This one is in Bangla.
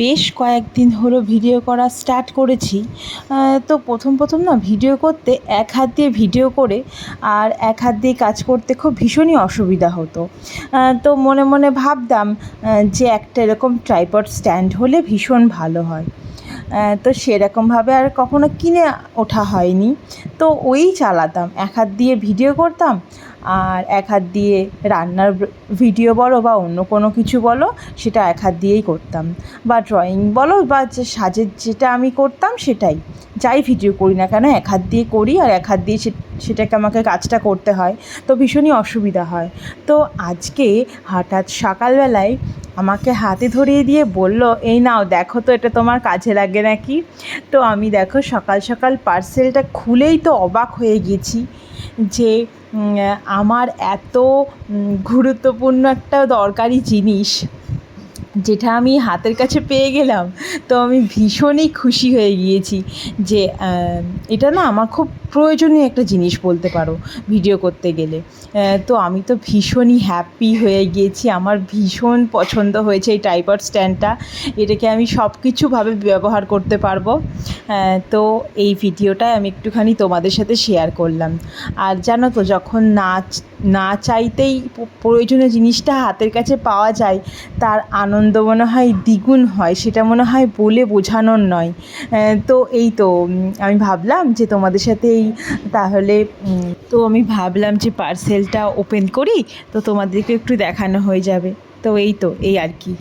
বেশ কয়েকদিন হলো ভিডিও করা স্টার্ট করেছি। তো প্রথম প্রথম না ভিডিও করতে এক হাত দিয়ে ভিডিও করে আর এক হাত দিয়ে কাজ করতে খুব ভীষণই অসুবিধা হতো। তো মনে মনে ভাবতাম যে একটা এরকম ট্রাইপড স্ট্যান্ড হলে ভীষণ ভালো হয়। তো সেরকমভাবে আর কখনো কিনে ওঠা হয়নি। তো ওই চালাতাম। এক হাত দিয়ে ভিডিও করতাম আর এক হাত দিয়ে রান্নার ভিডিও বলো বা অন্য কোনো কিছু বলো, সেটা এক হাত দিয়েই করতাম। বা ড্রয়িং বলো বা যে সাজের যেটা আমি করতাম সেটাই। যাই ভিডিও করি না কেন, এক হাত দিয়ে করি আর এক হাত দিয়ে সেটাকে আমাকে কাজটা করতে হয়। তো ভীষণই অসুবিধা হয়। তো আজকে হঠাৎ সকালবেলায় আমাকে হাতে ধরিয়ে দিয়ে বলল, এই নাও, দেখো তো এটা তোমার কাজে লাগে নাকি? তো আমি দেখো সকাল সকাল পার্সেলটা খুলেই তো অবাক হয়ে গেছি যে আমার এত গুরুত্বপূর্ণ একটা দরকারি জিনিস যেটা আমি হাতের কাছে পেয়ে গেলাম, তো আমি ভীষণই খুশি হয়ে গিয়েছি যে এটা না আমার খুব প্রয়োজনীয় একটা জিনিস বলতে পারো, ভিডিও করতে গেলে। তো আমি তো ভীষণই হ্যাপি হয়ে গিয়েছি। আমার ভীষণ পছন্দ হয়েছে এই টাইপার স্ট্যান্ডটা এটাকে আমি সব কিছুভাবে ব্যবহার করতে পারব। তো এই ভিডিওটাই আমি একটুখানি তোমাদের সাথে শেয়ার করলাম। আর জানো তো, যখন নাচ, না চাইতেই প্রয়োজনীয় জিনিসটা হাতের কাছে পাওয়া যায়, তার আনন্দ মনে হয় দ্বিগুণ হয়। সেটা মনে হয় বলে বোঝানোর নয়। তো এই তো আমি ভাবলাম যে তোমাদের সাথে এই তাহলে তো আমি ভাবলাম যে পার্সেলটা ওপেন করি, তো তোমাদেরকে একটু দেখানো হয়ে যাবে। তো এই তো, এই আর কি।